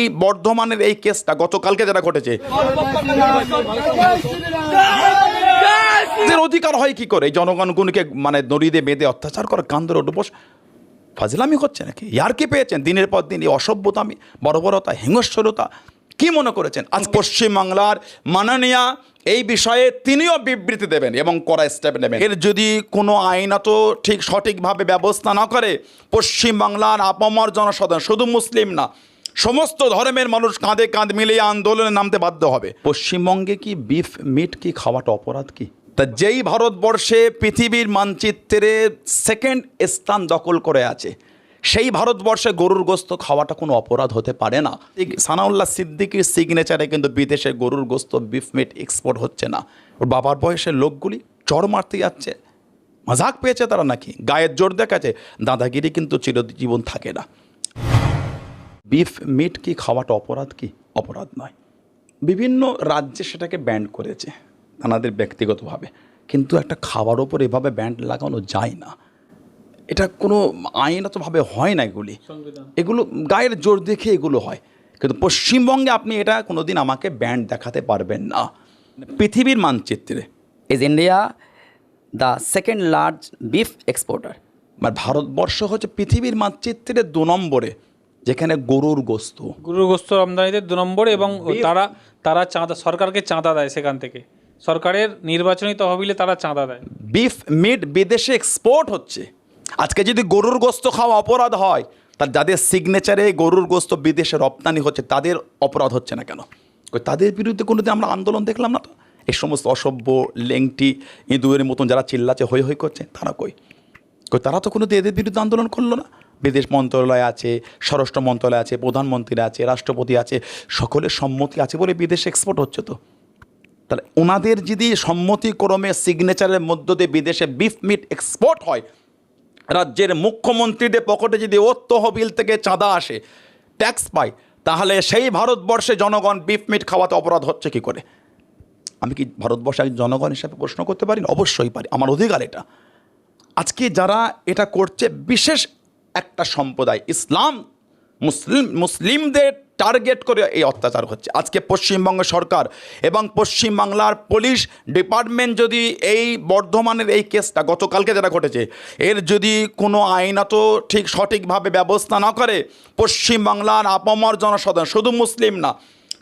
এই বর্ধমানের এই কেসটা গতকালকে যেটা ঘটেছে অধিকার হয় কি করে? এই জনগণগুলিকে মানে দড়িয়ে বেঁধে অত্যাচার করে কান্দর ডুবস ফাজলামি হচ্ছে নাকি? ইয়ার কি পেয়েছেন? দিনের পর দিন এই অসভ্যতামি বর্বরতা হিংস্বরতা কি মনে করেছেন? আজ পশ্চিমবাংলার মাননীয়া এই বিষয়ে তিনিও বিবৃতি দেবেন এবং কড়া স্টেপ নেবেন। এর যদি কোনো আইনত ঠিক সঠিকভাবে ব্যবস্থা না করে, পশ্চিমবাংলার আপামর জনসাধারণ, শুধু মুসলিম না সমস্ত ধর্মের মানুষ কাঁধে কাঁধ মিলিয়ে আন্দোলনে নামতে বাধ্য হবে। পশ্চিমবঙ্গে কি বিফ মিট কি খাওয়াটা অপরাধ কি? তা যেই ভারতবর্ষে পৃথিবীর মানচিত্রে সেকেন্ড স্থান দখল করে আছে সেই ভারতবর্ষে গরুর গোস্ত খাওয়াটা কোনো অপরাধ হতে পারে না। সানাউল্লাহ সিদ্দিকির সিগনেচারে কিন্তু বিদেশে গরুর গোস্ত বিফ মিট এক্সপোর্ট হচ্ছে না। ওর বাবার বয়সের লোকগুলি চড় মারতে যাচ্ছে। মজাক পেয়েছে তারা নাকি? গায়ের জোর দেখাচ্ছে। দাদাগিরি কিন্তু চিরজীবন থাকে না। বিফ মিট কি খাওয়াটা অপরাধ কি? অপরাধ নয়। বিভিন্ন রাজ্যে সেটাকে ব্যান্ড করেছে তাদের ব্যক্তিগতভাবে। কিন্তু একটা খাবার ওপর এভাবে ব্যান্ড লাগানো যায় না। এটা কোনো আইনতভাবে হয় না এগুলি। এগুলো গায়ের জোর দেখে এগুলো হয়। কিন্তু পশ্চিমবঙ্গে আপনি এটা কোনোদিন আমাকে ব্যান্ড দেখাতে পারবেন না। পৃথিবীর মানচিত্রে is India the second large beef exporter মানে ভারতবর্ষ হচ্ছে পৃথিবীর মানচিত্রে দু নম্বরে। যেখানে গরুর গোস্ত। গুরুগ্রস্ত রমদানিতে দু নম্বর এবং তারা তারা চাঁদা সরকারকে চাঁদা দেয় সেখান থেকে। সরকারের নির্বাচনী তহবিলে তারা চাঁদা দেয়। বিফ মিট বিদেশে এক্সপোর্ট হচ্ছে। আজকে যদি গরুর গোস্ত খাওয়া অপরাধ হয় তার যাদের সিগনেচারে গরুর গোস্ত বিদেশে রপ্তানি হচ্ছে তাদের অপরাধ হচ্ছে না কেন? তাদের বিরুদ্ধে কোনোদিন আমরা আন্দোলন দেখলাম না তো? এই সমস্ত অসভ্য লেংটি ইঁদুরের মতন যারা চিল্লাচ্ছে হই হই করছে তারা কই? কই তারা তো কোনো এদের বিরুদ্ধে আন্দোলন করল না? বিদেশ মন্ত্রণালয় আছে, স্বরাষ্ট্র মন্ত্রণালয় আছে, প্রধানমন্ত্রী আছে, রাষ্ট্রপতি আছে, সকলের সম্মতি আছে বলে বিদেশে এক্সপোর্ট হচ্ছে তো। তাহলে ওনাদের যদি সম্মতিক্রমে সিগনেচারের মধ্য দিয়ে বিদেশে বিফ মিট এক্সপোর্ট হয়, রাজ্যের মুখ্যমন্ত্রীদের পকেটে যদি ও তহবিল থেকে চাঁদা আসে ট্যাক্স পায়, তাহলে সেই ভারতবর্ষে জনগণ বিফ মিট খাওয়াতে অপরাধ হচ্ছে কি করে? আমি কি ভারতবর্ষে জনগণ হিসাবে প্রশ্ন করতে পারি? অবশ্যই পারি, আমার অধিকার এটা। আজকে যারা এটা করছে, বিশেষ একটা সম্প্রদায়, ইসলাম, মুসলিম, মুসলিমদের টার্গেট করে এই অত্যাচার হচ্ছে। আজকে পশ্চিমবঙ্গ সরকার এবং পশ্চিমবাংলার পুলিশ ডিপার্টমেন্ট যদি এই বর্ধমানের এই কেসটা গতকালকে যেটা ঘটেছে, এর যদি কোনো আইনত ঠিক সঠিকভাবে ব্যবস্থা না করে, পশ্চিমবাংলার আপামর জনসাধারণ, শুধু মুসলিম না,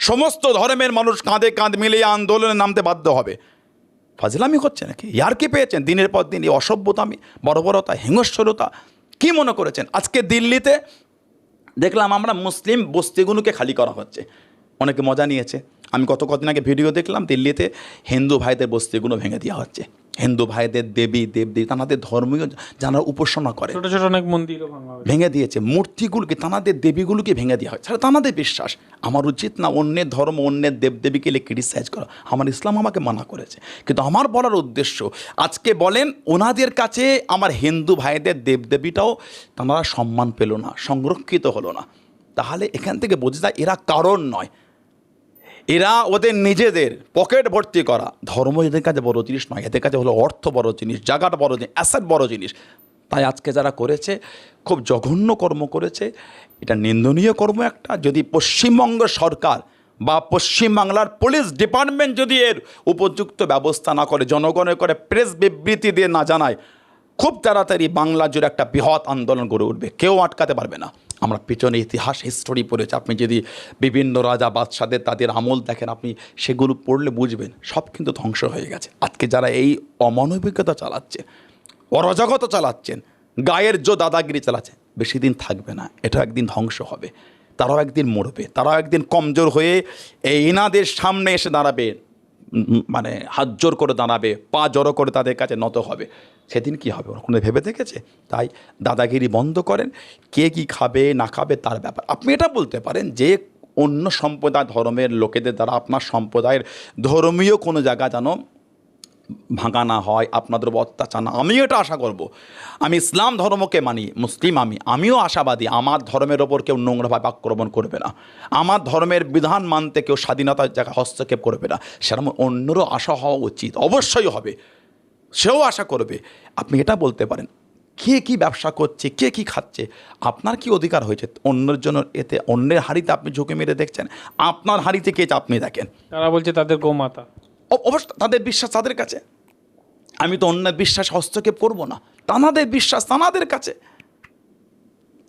সমস্ত ধর্মের মানুষ কাঁধে কাঁধ মিলিয়ে আন্দোলনে নামতে বাধ্য হবে। ফাজলামি হচ্ছে নাকি? ইয়ার কি পেয়েছেন? দিনের পর দিন এই অসভ্যতামি বর্বরতা হিংস্বরতা কি মনে করেছেন? আজকে দিল্লিতে দেখলাম আমরা মুসলিম বস্তিগুলোকে খালি করা হচ্ছে। অনেকে মজা নিয়েছে। আমি গত কদিন আগে ভিডিও দেখলাম দিল্লিতে হিন্দু ভাইদের বস্তিগুলো ভেঙে দেওয়া হচ্ছে। হিন্দু ভাইদের দেবী দেবদেবী তাদের ধর্মীয় যারা উপাসনা করে ছোট ছোট অনেক মন্দির ভেঙে দিয়েছে। মূর্তিগুলোকে তানাদের দেবীগুলোকে ভেঙে দেওয়া হয়। সেটা তানাদের বিশ্বাস আমার উচিত না অন্যের ধর্ম অন্যের দেবদেবীকে ক্রিটিসাইজ করা। আমার ইসলাম আমাকে মানা করেছে। কিন্তু আমার বলার উদ্দেশ্য আজকে বলেন ওনাদের কাছে আমার হিন্দু ভাইদের দেবদেবীটাও তারা সম্মান পেল না সংরক্ষিত হলো না। তাহলে এখান থেকে বোঝা যায় এরা কারণ নয়। এরা ওদের নিজেদের পকেট ভর্তি করা। ধর্ম এদের কাছে বড় জিনিস নয়, এদের কাছে হলো অর্থ বড় জিনিস, জায়গাটা বড় জিনিস অ্যাসেট বড় জিনিস। তাই আজকে যারা করেছে, খুব জঘন্য কর্ম করেছে, এটা নিন্দনীয় কর্ম একটা। যদি পশ্চিমবঙ্গ সরকার বা পশ্চিমবাংলার পুলিশ ডিপার্টমেন্ট যদি এর উপযুক্ত ব্যবস্থা না করে, জনগণের করে প্রেস বিবৃতি দিয়ে না জানায়, খুব তাড়াতাড়ি বাংলা জুড়ে একটা বৃহৎ আন্দোলন গড়ে উঠবে। কেউ আটকাতে পারবে না। আমরা পিছনে ইতিহাস হিস্টোরি পড়েছি। আপনি যদি বিভিন্ন রাজা, বাদশাদের তাদের আমল দেখেন, আপনি সেগুলো পড়লে বুঝবেন, সব কিন্তু ধ্বংস হয়ে গেছে। আজকে যারা এই অমানবিকতা চালাচ্ছে, অরাজকতা চালাচ্ছেন, গায়ের জো দাদাগিরি চালাচ্ছে, বেশি দিন থাকবে না এটা একদিন ধ্বংস হবে, তারাও একদিন মরবে, তারাও একদিন কমজোর হয়ে এই ইনাদের সামনে এসে দাঁড়াবে। মানে হাত জোর করে দাঁড়াবে, পা জড়ো করে তাদের কাছে নত হবে। সেদিন কি হবে? কোনো ভেবে দেখেছে? তাই দাদাগিরি বন্ধ করেন। কে কি খাবে, না খাবে তার ব্যাপার। আপনি এটা বলতে পারেন যে অন্য সম্প্রদায় ধর্মের লোকেদের দ্বারা আপনার সম্প্রদায়ের ধর্মীয় কোনো জায়গা যেন ভাঙা না হয়, আপনাদের উপর অত্যাচার না, আমিও এটা আশা করব। আমি ইসলাম ধর্মকে মানি, মুসলিম আমি, আমিও আশাবাদী, আমার ধর্মের ওপর কেউ নোংরাভাবে আক্রমণ করবে না। আমার ধর্মের বিধান মানতে কেউ স্বাধীনতার জায়গায় হস্তক্ষেপ করবে না। সেরকম অন্যরও আশা হওয়া উচিত, অবশ্যই হবে। সেও আশা করবে। আপনি এটা বলতে পারেন, কে কি ব্যবসা করছে, কে কি খাচ্ছে, আপনার কি অধিকার হয়েছে? অন্যের জন্য এতে, অন্যের হাড়িতে আপনি ঝুঁকে মেরে দেখছেন, আপনার হাড়িতে কে আপনি দেখেন? তারা বলছে তাদের গোমাতা। অবশ্য তাদের বিশ্বাস তাদের কাছে। আমি তো অন্যের বিশ্বাস হস্তক্ষেপ করব না। তানাদের বিশ্বাস তানাদের কাছে।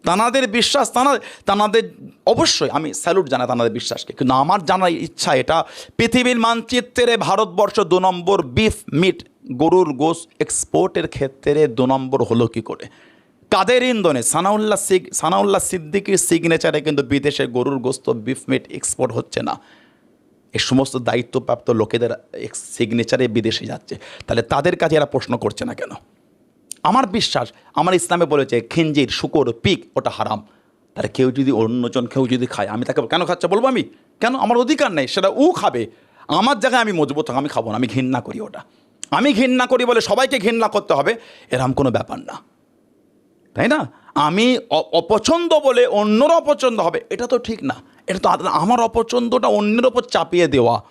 তানাদের বিশ্বাস তানা, তানাদের, অবশ্যই আমি স্যালুট জানাই তানাদের বিশ্বাসকে। কিন্তু আমার জানার ইচ্ছা এটা, পৃথিবীর মানচিত্রে ভারতবর্ষ দু নম্বর বিফ মিট গরুর গোস এক্সপোর্টের ক্ষেত্রে দু নম্বর হলো কি করে? কাদের ইন্ধনে? সানাউল্লাহ সিগ, সানাউল্লাহ সিদ্দিকির সিগনেচারে কিন্তু বিদেশে গরুর গোস্ত বিফ মিট এক্সপোর্ট হচ্ছে না। এই সমস্ত দায়িত্বপ্রাপ্ত লোকেদের সিগনেচারে বিদেশে যাচ্ছে। তাহলে তাদের কাছে এরা প্রশ্ন করছে না কেন? আমার বিশ্বাস, আমার ইসলামে বলেছে, খিঞ্জির, শুকর, পিক, ওটা হারাম। তাহলে কেউ যদি অন্যজন, কেউ যদি খায়, আমি তাকে কেন খাচ্ছে বলব আমি? কেন? আমার অধিকার নেই, সেটা ও খাবে। আমার জায়গায় আমি মজবুত, আমি খাব না, আমি ঘৃণা করি ওটা। আমি ঘৃণা করি বলে সবাইকে ঘৃণা করতে হবে, এরম কোনো ব্যাপার না। তাই না? আমি অপছন্দ বলে অন্যরা অপছন্দ হবে, এটা তো ঠিক না। এটা তো আমার অপছন্দটা অন্যের ওপর চাপিয়ে দেওয়া।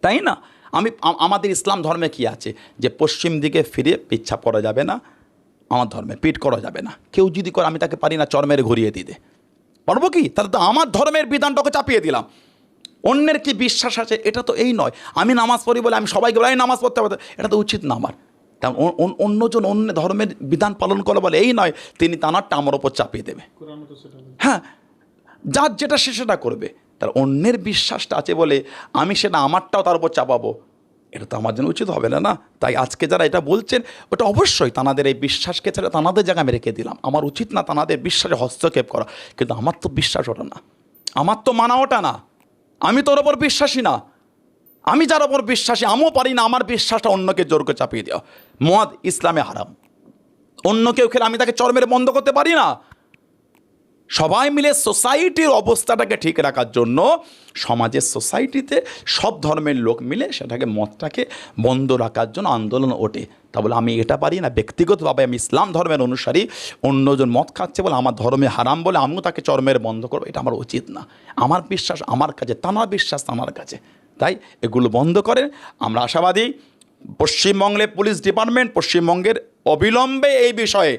তাই না? আমি আমাদের ইসলাম ধর্মে কি আছে? যে পশ্চিম দিকে ফিরে পিচ্ছা করা যাবে না, আমার ধর্মে পিঠ করা যাবে না। কেউ যদি করে, আমি তাকে পারি না চরমের ঘুরিয়ে দিতে। পারব কি? তাহলে তো আমার ধর্মের বিধানটাকে চাপিয়ে দিলাম। অন্যের কি বিশ্বাস আছে? এটা তো এই নয়। আমি নামাজ পড়ি বলে আমি সবাইকে বলে "এই নামাজ পড়তে হবে এটা তো উচিত না আমার। অন্যজন অন্য ধর্মের বিধান পালন করে বলে, এই নয়, তিনি তানারটা আমার ওপর চাপিয়ে দেবে। হ্যাঁ যার যেটা সে সেটা করবে। তার অন্যের বিশ্বাসটা আছে বলে, আমি সেটা আমারটাও তার উপর চাপাবো। এটা তো আমার জন্য উচিত হবে না না? তাই আজকে যারা এটা বলছেন, ওটা অবশ্যই তানাদের এই বিশ্বাসকে ছেড়ে তানাদের জায়গায় আমি রেখে দিলাম। আমার উচিত না তানাদের বিশ্বাসে হস্তক্ষেপ করা। কিন্তু আমার তো বিশ্বাস ওটা না। আমার তো মানা ওটা না। আমি তোর ওপর বিশ্বাসী না। আমি যার ওপর বিশ্বাসী, আমিও পারি না, আমার বিশ্বাসটা অন্যকে জোর করে চাপিয়ে দেওয়া। মদ ইসলামে হারাম। অন্য কেউ খেলে আমি তাকে চরমের বন্ধ করতে পারি না। সবাই মিলে সোসাইটির অবস্থাটাকে ঠিক রাখার জন্য সমাজের সোসাইটিতে সব ধর্মের লোক মিলে সেটাকে, মতটাকে বন্ধ রাখার জন্য আন্দোলন ওঠে। তা বলে আমি এটা পারি না। ব্যক্তিগতভাবে আমি ইসলাম ধর্মের অনুসারী। অন্যজন মদ খাচ্ছে বলে আমার ধর্মে হারাম বলে আমিও তাকে চর্মের বন্ধ করব, এটা আমার উচিত না। আমার বিশ্বাস আমার কাছে তানার বিশ্বাস তানার কাছে। তাই এগুলো বন্ধ করেন। আমরা আশাবাদী পশ্চিমবঙ্গের পুলিশ ডিপার্টমেন্ট পশ্চিমবঙ্গের অবিলম্বে এই বিষয়ে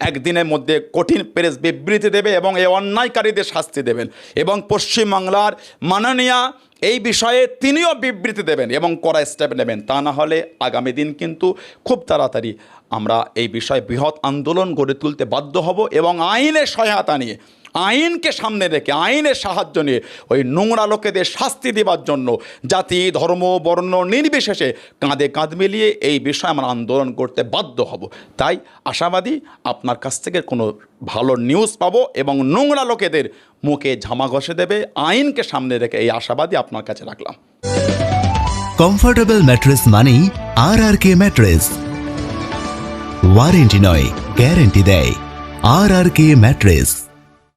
একদিনের মধ্যে কঠিন প্রেস বিবৃতি দেবে এবং এই অন্যায়কারীদের শাস্তি দেবেন এবং পশ্চিমবাংলার মাননীয়া এই বিষয়ে তিনিও বিবৃতি দেবেন এবং কড়া স্টেপ নেবেন। তা না হলে আগামী দিন কিন্তু খুব তাড়াতাড়ি আমরা এই বিষয়ে বৃহৎ আন্দোলন গড়ে তুলতে বাধ্য হব এবং আইনের সহায়তা নিয়ে আইনকে সামনে রেখে, আইনের সাহায্য নিয়ে ওই নোংরা লোকেদের শাস্তি দেবার জন্য জাতি, ধর্ম, বর্ণ নির্বিশেষে কাঁধে কাঁধ মিলিয়ে এই বিষয়ে আমরা আন্দোলন করতে বাধ্য হব। তাই আশাবাদী আপনার কাছ থেকে কোনো ভালো নিউজ পাবো এবং নোংরা লোকেদের মুখে ঝামা ঘষে দেবে। আইনকে সামনে রেখে এই আশাবাদী আপনার কাছে রাখলাম। কমফোর্টেবল ম্যাট্রেস মানেই R R K mattress warranty নয় গ্যারেন্টি দেয়। আর আর কে ম্যাট্রেস